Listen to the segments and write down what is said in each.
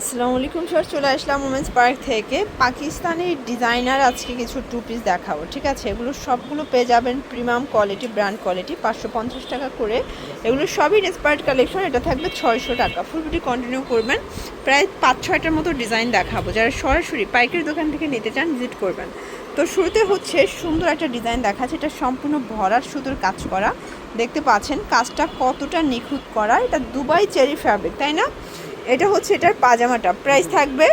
আসসালামু আলাইকুম স্যার, চলে আসলাম ওমেন্স পার্ক থেকে। পাকিস্তানি ডিজাইনার আজকে কিছু টু পিস দেখাবো, ঠিক আছে? এগুলো সবগুলো পেয়ে যাবেন প্রিমিয়াম কোয়ালিটি ব্র্যান্ড কোয়ালিটি পাঁচশো পঞ্চাশ টাকা করে। এগুলো সবই ইন্সপায়ার্ড কালেকশন এটা থাকবে ছয়শো টাকা। ফুল ভিডিও কন্টিনিউ করবেন। প্রায় পাঁচ ছয়টার মতো ডিজাইন দেখাবো। যারা সরাসরি পাইকারি দোকান থেকে নিতে চান ভিজিট করবেন। তো শুরুতে হচ্ছে সুন্দর একটা ডিজাইন দেখাচ্ছে, এটা সম্পূর্ণ ভরার সুতোর কাজ করা। দেখতে পাচ্ছেন, কাজটা কতটা নিখুঁত করা। এটা দুবাই চেরি ফ্যাব্রিক তাই না? এটা হচ্ছে এটার পাজামাটা। প্রাইস থাকবে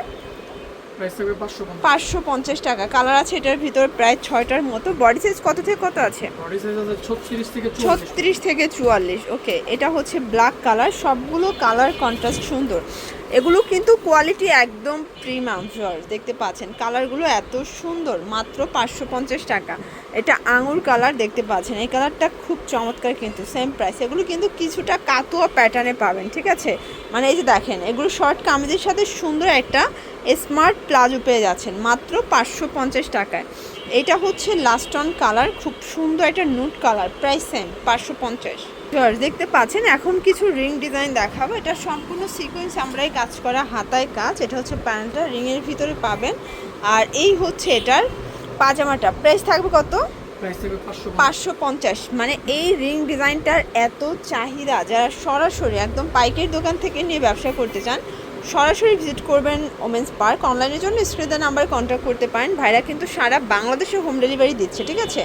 পাঁচশো পঞ্চাশ। টাকা। কালার আছে এটার ভিতর প্রায় ছয়টার মতো। বডি সাইজ কত থেকে কত আছে? ছত্রিশ থেকে চুয়াল্লিশ। ওকে এটা হচ্ছে ব্ল্যাক কালার সবগুলো কালার কন্ট্রাস্ট সুন্দর। এগুলো কিন্তু কোয়ালিটি একদম প্রিমিয়াম জর্জ দেখতে পাচ্ছেন। কালারগুলো এত সুন্দর, মাত্র পাঁচশো পঞ্চাশ টাকা। এটা আঙুর কালার দেখতে পাচ্ছেন। এই কালারটা খুব চমৎকার কিন্তু সেম প্রাইস এগুলো কিন্তু কিছুটা কাতুয়া প্যাটার্নে পাবেন, ঠিক আছে? মানে এই যে দেখেন, এগুলো শর্ট কামিজের সাথে সুন্দর একটা স্মার্ট প্লাজো পেয়ে যাচ্ছেন, মাত্র পাঁচশো পঞ্চাশ টাকায়। এটা হচ্ছে লাস্ট অন কালার খুব সুন্দর একটা নুট কালার প্রাইস সেম পাঁচশো পঞ্চাশ। জর্জ দেখতে পাচ্ছেন এখন কিছু রিং ডিজাইন দেখাবো। এটা সম্পূর্ণ সিকোয়েন্স আমরাই কাজ করা হাতায় কাজ। এটা হচ্ছে প্যান্টটা রিংয়ের ভিতরে পাবেন। আর এই হচ্ছে এটার পাজামাটা। প্রাইস থাকবে কত? পাঁচশো পঞ্চাশ। মানে এই রিং ডিজাইনটার এত চাহিদা যারা সরাসরি একদম পাইকের দোকান থেকে নিয়ে ব্যবসা করতে চান সরাসরি ভিজিট করবেন ওমেন্স পার্ক। অনলাইনের জন্য স্ক্রিনের নাম্বারে কন্ট্যাক্ট করতে পারেন। ভাইরা কিন্তু সারা বাংলাদেশে হোম ডেলিভারি দিচ্ছে, ঠিক আছে?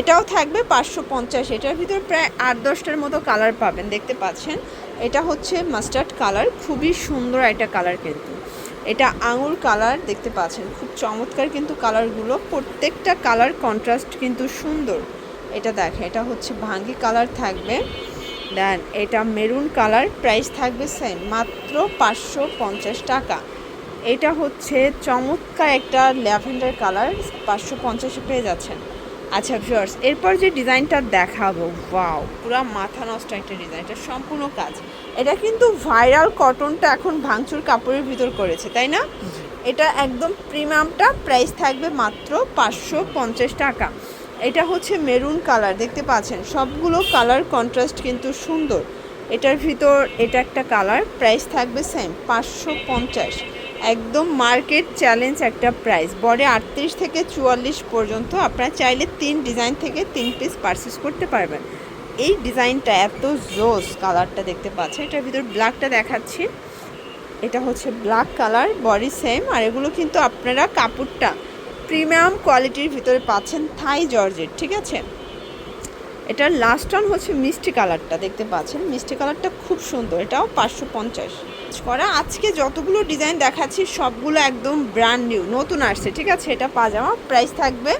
এটাও থাকবে পাঁচশো পঞ্চাশ। এটার ভিতরে প্রায় আট দশটার মতো কালার পাবেন, দেখতে পাচ্ছেন? এটা হচ্ছে মাস্টার্ড কালার খুবই সুন্দর একটা কালার কিন্তু। এটা আঙুর কালার দেখতে পাচ্ছেন? খুব চমৎকার কিন্তু কালারগুলো প্রত্যেকটা কালার কন্ট্রাস্ট কিন্তু সুন্দর। এটা দেখে এটা হচ্ছে ভাঙ্গি কালার থাকবে। দেন এটা মেরুন কালার প্রাইস থাকবে সেম মাত্র পাঁচশো পঞ্চাশ টাকা। এটা হচ্ছে চমৎকার একটা ল্যাভেন্ডার কালার পাঁচশো পঞ্চাশে পেয়ে যাচ্ছেন। আচ্ছা ভিউয়ার্স এরপর যে ডিজাইনটা দেখাবো ওয়াও পুরো মাথা নষ্ট একটা ডিজাইন এটা সম্পূর্ণ কাজ। এটা কিন্তু ভাইরাল কটনটা এখন ভাঙচুর কাপড়ের ভিতর করেছে তাই না? এটা একদম প্রিমিয়ামটা প্রাইস থাকবে মাত্র পাঁচশো পঞ্চাশ টাকা। এটা হচ্ছে মেরুন কালার, দেখতে পাচ্ছেন? সবগুলো কালার কন্ট্রাস্ট কিন্তু সুন্দর। এটার ভিতর এটা একটা কালার প্রাইস থাকবে সেম পাঁচশো পঞ্চাশ। একদম মার্কেট চ্যালেঞ্জ একটা প্রাইস বডি আটত্রিশ থেকে চুয়াল্লিশ পর্যন্ত আপনারা চাইলে তিন ডিজাইন থেকে তিন পিস পারচেস করতে পারবেন। এই ডিজাইনটা এত জোস কালারটা দেখতে পাচ্ছেন। এটার ভিতর ব্ল্যাকটা দেখাচ্ছি। এটা হচ্ছে ব্ল্যাক কালার, বডি সেম আর এগুলো কিন্তু আপনারা কাপড়টা প্রিমিয়াম কোয়ালিটির ভিতরে পাচ্ছেন থাই জর্জের ঠিক আছে? এটার লাস্ট অন হচ্ছে মিষ্টি কালারটা, দেখতে পাচ্ছেন? মিষ্টি কালারটা খুব সুন্দর, এটাও পাঁচশো পঞ্চাশ। করা আজকে যতগুলো ডিজাইন দেখাচ্ছি, সবগুলো একদম ব্র্যান্ড নিউ নতুন আসছে, ঠিক আছে? এটা পাজামা প্রাইস থাকবে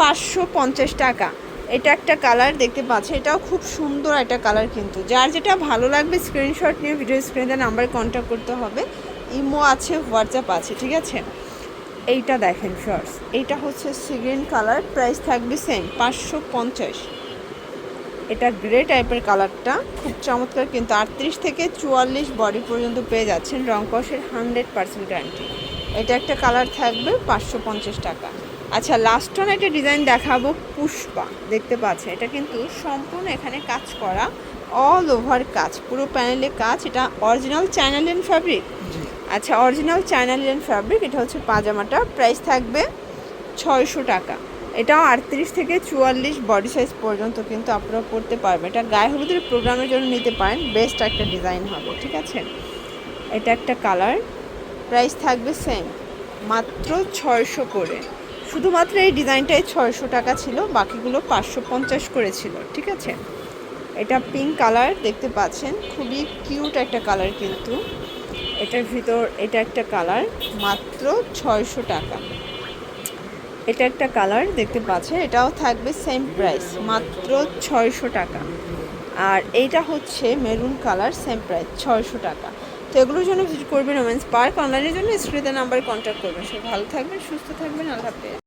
পাঁচশো পঞ্চাশ টাকা। এটা একটা কালার দেখতে পাচ্ছি এটাও খুব সুন্দর একটা কালার কিন্তু। যার যেটা ভালো লাগবে স্ক্রিনশট নিয়ে ভিডিও স্ক্রিনে নাম্বারে কন্ট্যাক্ট করতে হবে। ইমো আছে হোয়াটসঅ্যাপ আছে, ঠিক আছে? এইটা দেখেন শর্টস এইটা হচ্ছে সিগ্রিন কালার প্রাইস থাকবে সেম পাঁচশো পঞ্চাশ। এটা গ্রে টাইপের কালারটা খুব চমৎকার কিন্তু আটত্রিশ থেকে চুয়াল্লিশ বডি পর্যন্ত পেয়ে যাচ্ছেন রংকসের হান্ড্রেড পার্সেন্ট গ্যারান্টি এটা একটা কালার থাকবে পাঁচশো পঞ্চাশ টাকা। আচ্ছা লাস্ট অন একটা ডিজাইন দেখাবো, পুষ্পা। দেখতে পাচ্ছেন, এটা কিন্তু সম্পূর্ণ এখানে কাজ করা অল ওভার কাজ, পুরো প্যানেলে কাজ। এটা অরিজিনাল চাইনালিয়ান ফ্যাব্রিক আচ্ছা অরিজিনাল চাইনালিয়ান ফ্যাব্রিক এটা হচ্ছে পাজামাটা। প্রাইস থাকবে ছয়শো টাকা। এটাও আটত্রিশ থেকে চুয়াল্লিশ বডি সাইজ পর্যন্ত কিন্তু আপনারা পড়তে পারবেন। এটা গায়ে হলুদের প্রোগ্রামের জন্য নিতে পারেন। বেস্ট একটা ডিজাইন হবে, ঠিক আছে? এটা একটা কালার প্রাইস থাকবে সেম মাত্র ছয়শো করে। শুধুমাত্র এই ডিজাইনটাই ছয়শো টাকা ছিল, বাকিগুলো পাঁচশো পঞ্চাশ করে ছিল, ঠিক আছে? এটা পিঙ্ক কালার দেখতে পাচ্ছেন? খুবই কিউট একটা কালার কিন্তু। এটার ভিতর, এটা একটা কালার, মাত্র ছয়শো টাকা। এটা একটা কালার, দেখতে পাচ্ছে, এটাও থাকবে সেম প্রাইস মাত্র ছয়শো টাকা। আর এইটা হচ্ছে মেরুন কালার সেম প্রাইস ছয়শো টাকা। তো এগুলোর জন্য ভিজিট করবেন ওমেন্স পার্ক অনলাইনের জন্য স্ক্রিনের নাম্বারে কন্ট্যাক্ট করবেন। সে ভালো থাকবেন, সুস্থ থাকবেন, আল্লাহ